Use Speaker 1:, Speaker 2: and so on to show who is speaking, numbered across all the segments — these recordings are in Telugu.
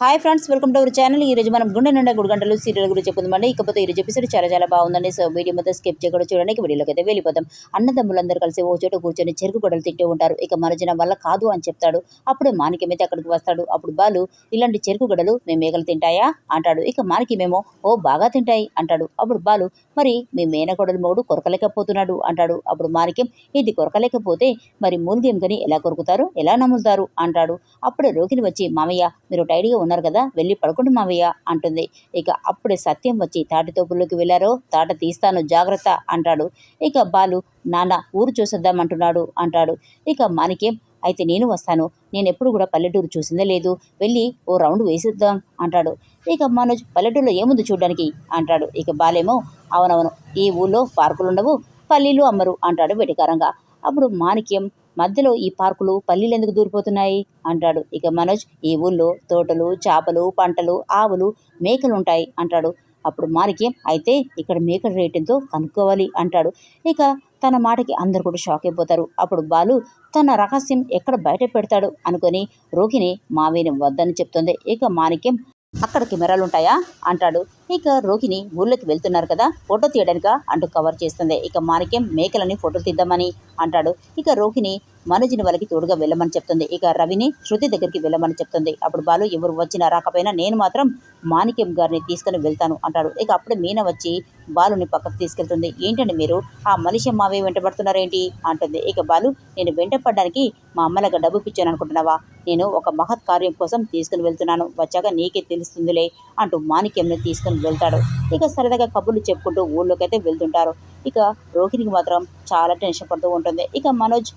Speaker 1: Hi friends welcome to our channel ఈ రోజు మనం గుండె నిండా గుడి గంటలు సీరియల్ గురించి చెప్పుకుందామండి. ఇకపోతే ఈ రోజు ఎపిసోడ్ చాలా చాలా బాగుందండి. సో వీడియో మొత్తం స్కిప్ చేయకుండా చూడడానికి వీడియోలోకి అయితే వెళ్ళిపోతాం అన్నదమ్ములందరూ కలిసి ఓ చోట కూర్చొని చెరుకు గొడవలు తింటూ ఉంటారు. ఇక మనజన వల్ల కాదు అని చెప్తాడు. అప్పుడే మాణిక్యం అయితే అక్కడికి వస్తాడు. అప్పుడు బాలు ఇలాంటి చెరుకు గొడవలు మేము మేకలు తింటాయా? అంటాడు. ఇక మాణిక్యమేమో ఓ బాగా తింటాయి అంటాడు. అప్పుడు బాలు మరి మీ మేనగొడలు మొగుడు కొరకలేకపోతున్నాడు అంటాడు. అప్పుడు మాణిక్యం ఇది కొరకలేకపోతే మరి మూలిగేం గని ఎలా కొరుకుతారు? ఎలా నమ్ముతారు అంటాడు. అప్పుడే రోగిని వచ్చి మామయ్య మీరు టైడ్గా ఉన్నారు కదా వెళ్ళి పడుకోండి మావయ్య అంటుంది. ఇక అప్పుడే సత్యం వచ్చి తాటితోపుల్లోకి వెళ్ళారో తాట తీస్తాను జాగ్రత్త అంటాడు. ఇక బాలు నాన్న ఊరు చూసేద్దామంటున్నాడు అంటాడు. ఇక మానికేం అయితే నేను వస్తాను. నేను ఎప్పుడు కూడా పల్లెటూరు చూసిందే లేదు. వెళ్ళి ఓ రౌండ్ వేసిద్దాం అంటాడు. ఇక మనోజ్ పల్లెటూరులో ఏముంది చూడడానికి? అంటాడు. ఇక బాలేమో అవునవును ఈ ఊళ్ళో పార్కులు ఉండవు పల్లీలు అమ్మరు అంటాడు వెటికారంగా అప్పుడు మాణిక్యం మధ్యలో ఈ పార్కులు పల్లీలు ఎందుకు దూరిపోతున్నాయి? అంటాడు. ఇక మనోజ్ ఈ ఊళ్ళో తోటలు చేపలు పంటలు ఆవులు మేకలు ఉంటాయి అంటాడు. అప్పుడు మాణిక్యం అయితే ఇక్కడ మేకల రేట్ ఎంతో కనుక్కోవాలి అంటాడు. ఇక తన మాటకి అందరు కూడా షాక్ అయిపోతారు. అప్పుడు బాలు తన రహస్యం ఎక్కడ బయట పెడతాడు అనుకొని రోహిణి మావిని వద్దని చెప్తుంది. ఇక మాణిక్యం అక్కడ కెమెరాలు ఉంటాయా అంటాడు. ఇక రోగిని ఊళ్ళోకి వెళ్తున్నారు కదా ఫోటో తీయడానిక అంటూ కవర్ చేస్తుంది. ఇక మాణిక్యం మేకలని ఫోటో తీద్దామని అంటాడు. ఇక రోగిని మనోజుని వాళ్ళకి తోడుగా వెళ్ళమని చెప్తుంది. ఇక రవిని శృతి దగ్గరికి వెళ్ళమని చెప్తుంది. అప్పుడు బాలు ఎవరు వచ్చినా రాకపోయినా నేను మాత్రం మాణిక్యం గారిని తీసుకుని వెళ్తాను అంటాడు. ఇక అప్పుడు మీన వచ్చి బాలుని పక్కకు తీసుకెళ్తుంది. ఏంటండి మీరు? ఆ మనిషి మావే వెంటబడుతున్నారేంటి అంటుంది. ఇక బాలు నేను వెంటపడడానికి మా అమ్మలకు డబ్బు పిచ్చాను అనుకుంటున్నావా? నేను ఒక మహత్ కార్యం కోసం తీసుకుని వెళ్తున్నాను. వచ్చాక నీకే తెలుస్తుందిలే అంటూ మాణిక్యంని తీసుకుని వెళ్తాడు. ఇక సరదాగా కబుర్లు చెప్పుకుంటూ ఊళ్ళోకి అయితే వెళ్తుంటారు. ఇక రోహిణికి మాత్రం చాలా టెన్షన్ పడుతూ ఉంటుంది. ఇక మనోజ్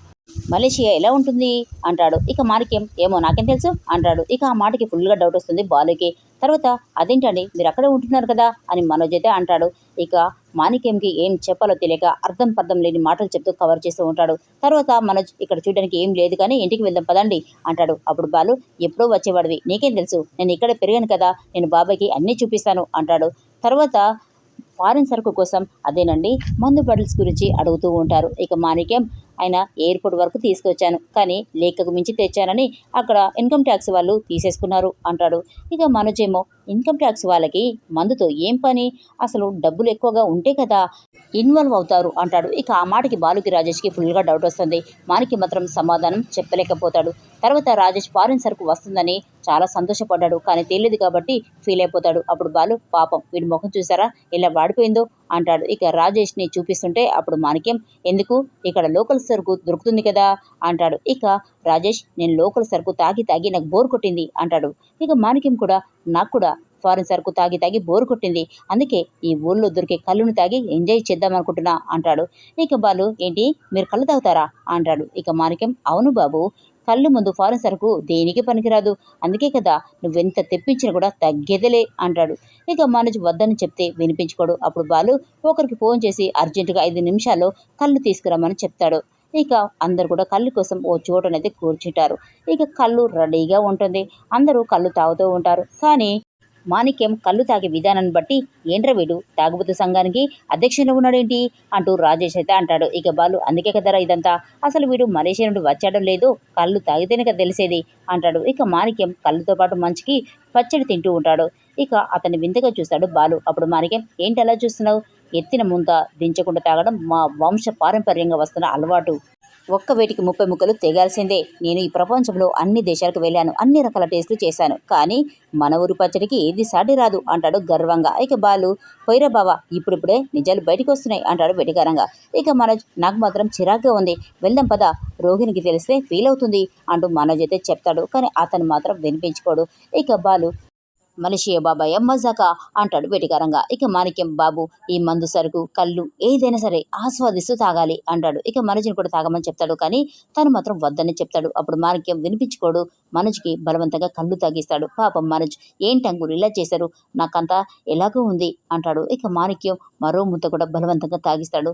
Speaker 1: మలేషియా ఎలా ఉంటుంది? అంటాడు. ఇక మాణిక్యం ఏమో నాకేం తెలుసు? అంటాడు. ఇక ఆ మాటకి ఫుల్గా డౌట్ వస్తుంది బాలుకి. తర్వాత అదేంటండి? మీరు అక్కడే ఉంటున్నారు కదా? అని మనోజ్ అయితే అంటాడు. ఇక మాణిక్యంకి ఏం చెప్పాలో తెలియక అర్థం పర్థం లేని మాటలు చెప్తూ కవర్ చేస్తూ ఉంటాడు. తర్వాత మనోజ్ ఇక్కడ చూడడానికి ఏం లేదు కానీ ఇంటికి వెళ్దాం పదండి అంటాడు. అప్పుడు బాలు ఎప్పుడో వచ్చేవాడివి. నీకేం తెలుసు? నేను ఇక్కడే పెరిగాను కదా. నేను బాబాయ్కి అన్నీ చూపిస్తాను అంటాడు. తర్వాత ఫారిన్ సరుకు కోసం అదేనండి? మందు బాటిల్స్ గురించి అడుగుతూ ఉంటారు. ఇక మాణిక్యం ఆయన ఎయిర్పోర్ట్ వరకు తీసుకొచ్చాను. కానీ లేఖకు మించి తెచ్చానని అక్కడ ఇన్కమ్ ట్యాక్స్ వాళ్ళు తీసేసుకున్నారు అంటాడు. ఇక మనోజేమో ఇన్కమ్ ట్యాక్స్ వాళ్ళకి మందుతో ఏం పని? అసలు డబ్బులు ఎక్కువగా ఉంటే కదా ఇన్వాల్వ్ అవుతారు అంటాడు. ఇక ఆ మాటకి బాలుకి రాజేష్కి ఫుల్గా డౌట్ వస్తుంది. మానికి మాత్రం సమాధానం చెప్పలేకపోతాడు. తర్వాత రాజేష్ ఫారిన్ సరుకు వస్తుందని చాలా సంతోషపడ్డాడు. కానీ తెలియదు కాబట్టి ఫీల్ అయిపోతాడు. అప్పుడు బాలు పాపం వీడి ముఖం చూసారా? ఇలా వాడిపోయిందో? అంటాడు. ఇక రాజేష్ని చూపిస్తుంటే అప్పుడు మాణిక్యం ఎందుకు? ఇక్కడ లోకల్ సరుకు దొరుకుతుంది కదా? అంటాడు. ఇక రాజేష్ నేను లోకల్ సరుకు తాగి తాగి నాకు బోర్ కొట్టింది అంటాడు. ఇక మాణిక్యం కూడా నాకు కూడా ఫారిన్ సరుకు తాగి తాగి బోర్ కొట్టింది. అందుకే ఈ ఊళ్ళో దొరికే కళ్ళును తాగి ఎంజాయ్ చేద్దాం అనుకుంటున్నా అంటాడు. ఇక బాలు ఏంటి? మీరు కళ్ళు తాగుతారా? అంటాడు. ఇక మాణిక్యం అవును బాబు. కళ్ళు ముందు ఫారెన్ సరుకు దేనికి పనికిరాదు? అందుకే కదా నువ్వెంత తెప్పించినా కూడా తగ్గేదేలే అంటాడు. ఇక మనోజ్ వద్దని చెప్తే వినిపించుకోడు. అప్పుడు బాలు ఒకరికి ఫోన్ చేసి అర్జెంటుగా ఐదు నిమిషాల్లో కళ్ళు తీసుకురమ్మని చెప్తాడు. ఇక అందరు కూడా కళ్ళు కోసం ఓ చోటనైతే కూర్చుంటారు. ఇక కళ్ళు రెడీగా ఉంటుంది. అందరూ కళ్ళు తాగుతూ ఉంటారు. కానీ మాణిక్యం కళ్ళు తాగే విధానాన్ని బట్టి ఏంట్రా వీడు? తాగుబోతు సంఘానికి అధ్యక్షుడు ఉన్నాడేంటి? అంటూ రాజేష్ అయితే అంటాడు. ఇక బాలు అందుకే కదరా ఇదంతా? అసలు వీడు మలేషియా నుండి వచ్చాడో లేదో? కళ్ళు తాగితేనే కదా తెలిసేది? అంటాడు. ఇక మాణిక్యం కళ్ళుతో పాటు మంచికి పచ్చడి తింటూ ఉంటాడు. ఇక అతన్ని వింతగా చూస్తాడు బాలు. అప్పుడు మాణిక్యం ఏంటి అలా చూస్తున్నావు? ఎత్తిన ముంత దించకుండా తాగడం మా వంశ పారంపర్యంగా వస్తున్న అలవాటు. ఒక్క వేటికి ముప్పై ముక్కలు తెగాల్సిందే. నేను ఈ ప్రపంచంలో అన్ని దేశాలకు వెళ్ళాను. అన్ని రకాల టేస్టులు చేశాను. కానీ మన ఊరి పచ్చడికి ఏది సాటి రాదు అంటాడు గర్వంగా. ఇక బాలు పోయిరా బావా ఇప్పుడిప్పుడే నిజాలు బయటకు వస్తున్నాయి అంటాడు వెటికారంగా. ఇక మనోజ్ నాకు మాత్రం చిరాగ్గా ఉంది. వెళ్దాం పద. రోహిణికి తెలిస్తే ఫీల్ అవుతుంది అంటూ మనోజ్ అయితే చెప్తాడు. కానీ అతను మాత్రం వినిపించుకోడు. ఇక బాలు మనిషియ బాబాయ్ మజాక అంటాడు వెటికారంగా. ఇక మాణిక్యం బాబు ఈ మందు సరుకు కళ్ళు ఏదైనా సరే ఆస్వాదిస్తూ తాగాలి అంటాడు. ఇక మనోజ్ని కూడా తాగమని చెప్తాడు కానీ తను మాత్రం వద్దని చెప్తాడు. అప్పుడు మాణిక్యం వినిపించుకోడు. మనోజ్కి బలవంతంగా కళ్ళు తాగిస్తాడు. పాపం మనోజ్ ఏంటి అంకులు ఇలా చేశారు. నాకంతా ఎలాగో ఉంది అంటాడు. ఇక మాణిక్యం మరో ముద్ద కూడా బలవంతంగా తాగిస్తాడు.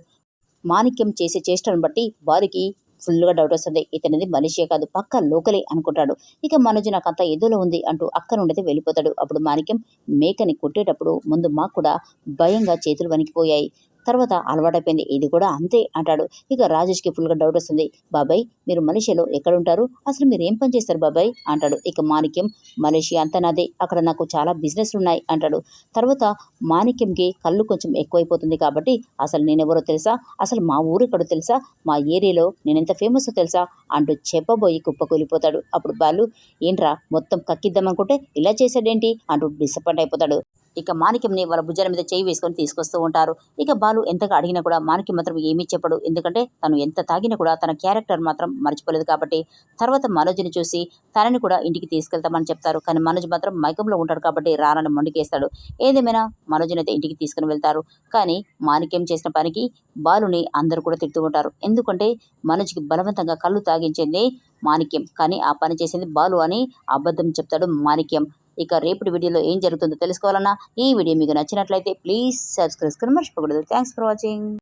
Speaker 1: మాణిక్యం చేసే చేష్టను బట్టి వారికి ఫుల్గా డౌట్ వస్తుంది. ఇతనిది మనిషే కాదు పక్క లోకలే అనుకుంటాడు. ఇక మనోజ్ అంత ఎదులో ఉంది అంటూ అక్క నుండి వెళ్ళిపోతాడు. అప్పుడు మాణిక్యం మేకని కొట్టేటప్పుడు ముందు మాకు కూడా భయంగా చేతులు వణికిపోయాయి. తర్వాత అలవాటైపోయింది. ఇది కూడా అంతే అంటాడు. ఇక రాజేష్కి ఫుల్గా డౌట్ వస్తుంది. బాబాయ్ మీరు మలేషియాలో ఎక్కడ ఉంటారు? అసలు మీరు ఏం పని చేస్తారు బాబాయ్? అంటాడు. ఇక మాణిక్యం మలేషియా అంతా నాదే. అక్కడ నాకు చాలా బిజినెస్లు ఉన్నాయి అంటాడు. తర్వాత మాణిక్యంకి కళ్ళు కొంచెం ఎక్కువైపోతుంది కాబట్టి అసలు నేనెవరో తెలుసా? అసలు మా ఊరు ఎక్కడో తెలుసా? మా ఏరియాలో నేనెంత ఫేమస్ తెలుసా? అంటూ చెప్పబోయి కుప్పకూలిపోతాడు అప్పుడు బాలు ఏంట్రా మొత్తం కక్కిద్దామనుకుంటే ఇలా చేశాడేంటి? అంటూ డిసప్పాయింట్ అయిపోతాడు. ఇక మాణిక్యంని వాళ్ళ భుజాల మీద చేయి వేసుకొని తీసుకొస్తూ ఉంటారు. ఇక బాలు ఎంతగా అడిగినా కూడా మాణిక్యం మాత్రం ఏమీ చెప్పడు. ఎందుకంటే తను ఎంత తాగినా కూడా తన క్యారెక్టర్ మాత్రం మర్చిపోలేదు కాబట్టి తర్వాత మనోజ్ని చూసి తనని కూడా ఇంటికి తీసుకెళ్తామని చెప్తారు. కానీ మనోజ్ మాత్రం మైకంలో ఉంటాడు కాబట్టి రానని మొండికేస్తాడు. ఏదేమైనా మనోజ్ని అయితే ఇంటికి తీసుకుని వెళ్తారు. కానీ మాణిక్యం చేసిన పనికి బాలుని అందరూ కూడా తిడుతూ ఉంటారు. ఎందుకంటే మనోజ్కి బలవంతంగా కళ్ళు తాగించింది మాణిక్యం. కానీ ఆ పని చేసింది బాలు అని అబద్ధం చెప్తాడు మాణిక్యం. ఇక రేపటి వీడియోలో ఏం జరుగుతుందో తెలుసుకోవాలన్నా ఈ వీడియో మీకు నచ్చినట్లయితే ప్లీజ్ సబ్స్క్రైబ్ మర్చిపోకూడదు. Thanks for watching